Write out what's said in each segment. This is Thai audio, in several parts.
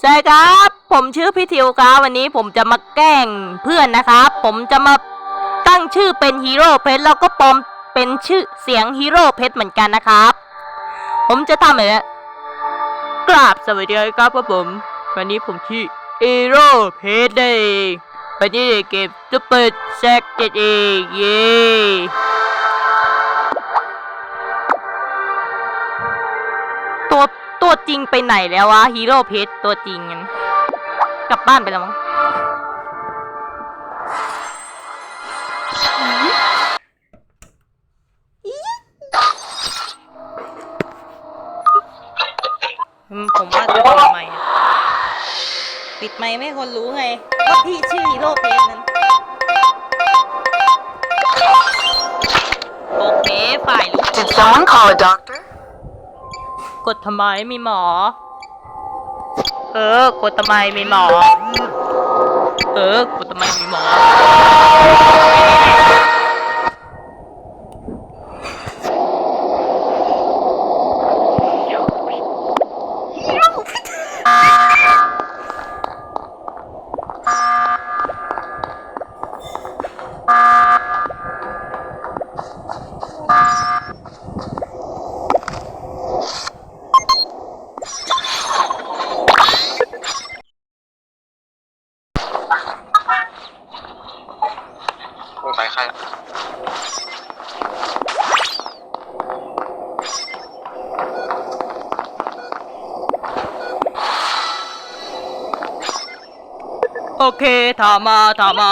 ใช่ครับ ผมชื่อพี่ทิวครับวันนี้ผมจะมาแกล้งเพื่อนนะครับ ผมจะมาตั้งชื่อเป็นฮีโร่เพชรแล้วก็ปลอมเป็นชื่อเสียงฮีโร่เพชรเหมือนกันนะครับ ผมจะทำแบบนี้กราบสวัสดีครับผม วันนี้ผมชื่อฮีโร่เพชรเองวันนี้เกมซุปเปอร์แซกเจ็ดเองเย้ จริงไปไหนแล้ววะฮีโร่เพชรตัวจริงงั้นกลับบ้านไปแล้วมั้งอืมผมว่าจะปิดไมค์อะปิดไมค์ไม่ให้คนรู้ไงว่าพี่ชื่อฮีโร่เพชรนั้นโอเคฝ่ายรู้ Did someone call a doctor? กดทำไมมีหมอ เออกดทำไมมีหมอ เออกดทำไมมีหมอ โอเคถามมาถามมา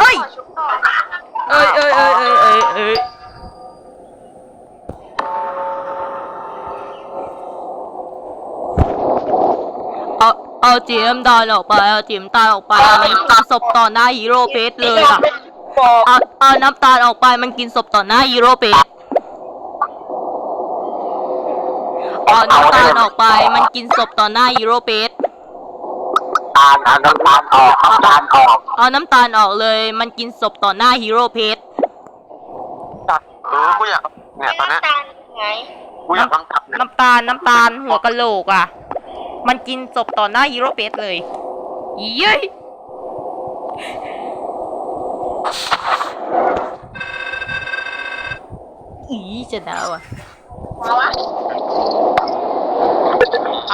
เอ้ย เอ้ยเอ้ยเอ้ยเอ้ยเอ้ยเอ้ยเอาเอาจีมตานออกไปเอาจีมตานออกไปมันกินศพต่อหน้าฮีโร่เพชรเลยอะเอาเอาน้ำตาลออกไปมันกินศพต่อหน้าฮีโร่เพชร เอาน้ำตาลออกไป มันกินศพต่อหน้าฮีโร่เพชรตาลเอาน้ำตาลออกน้ำตาลออกเอาน้ำตาลออกเลย มันกินศพต่อหน้าฮีโร่เพชรจับเออกูอยากเนี่ยตอนเนี้ยไงกูอยากบังคับเนี่ยน้ำตาลน้ำตาลหัวกะโหลกอะ มันกินศพต่อหน้าฮีโร่เพชรเลยเย้ยอีจะดาวอะ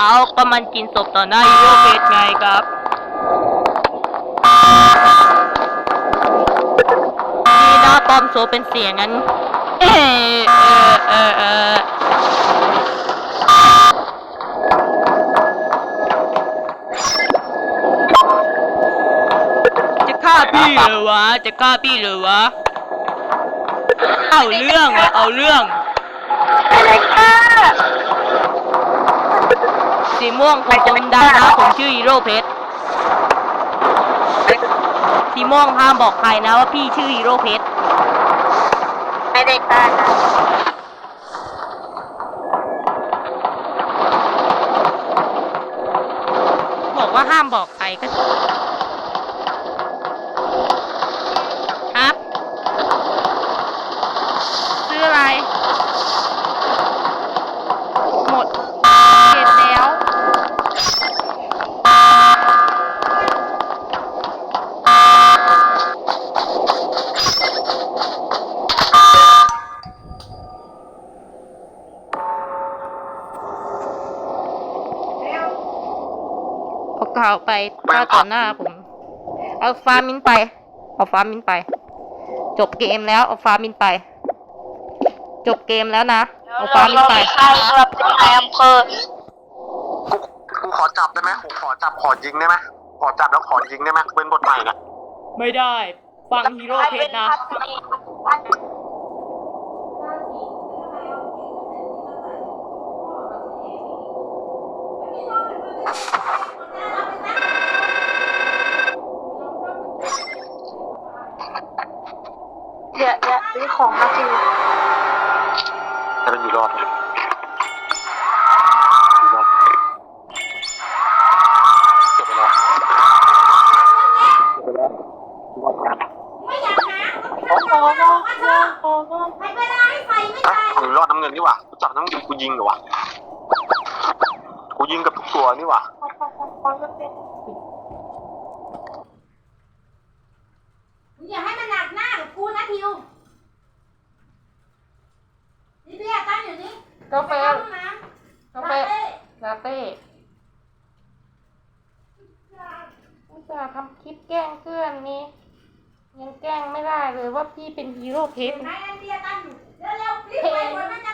เอาก็มันกินศพต่อหน้าฮีโร่เพชรไงครับนี่นะปลอมโซเป็นเสียงงั้นเออเออเออเออจะฆ่าพี่เหรอวะ จะฆ่าพี่เหรอวะ เอาเรื่องอะเอาเรื่องอะไรค่ะ สีม่วงของผมได้นะผมชื่อฮีโร่เพชรสีม่วงห้ามบอกใครนะว่าพี่ชื่อฮีโร่เพชรไม่ได้ค่ะบอกว่าห้ามบอกใครก็ครับ ซื้ออะไร เอาข่าวไปฆ่าต่อหน้าผม เอาฟามินไป เอาฟามินไป จบเกมแล้วเอาฟามินไป จบเกมแล้วนะเอาฟามินไปใครเราเป็นนายอำเภอกูกูขอจับได้ไหมกูขอจับขอยิงได้ไหมขอจับแล้วขอยิงได้ไหมเป็นบทใหม่นะไม่ได้ ฟังฮีโร่เพชรนะ เดี๋ยวเดี๋ยวซื้อของมากินแต่มันอยู่รอดนะอยู่รอดจบไปแล้วจบไปแล้วขอมองมองขอมองไม่เป็นไรไฟไม่อะตายของรอดน้ำเงินนี่หว่ากูจับน้ำเงินกูยิงเหรอวะ กูยิงกับทุกตัวนี่หว่าขอขอขอขอจะเป็นมึงอย่าให้มันหนักหน้ากับกูนะทิวนี่เบี้ยตั้งอยู่นี่กาแฟไปเข้าห้องน้ำกาแฟลาเต้ลาเต้อุตส่าห์ทำคลิปแกล้งเพื่อนนี้ยังแกล้งไม่ได้เลยว่าพี่เป็นฮีโร่เพชร ไหนนั่นเบี้ยตั้งอยู่เร็วๆรีบไปก่อนมันจะ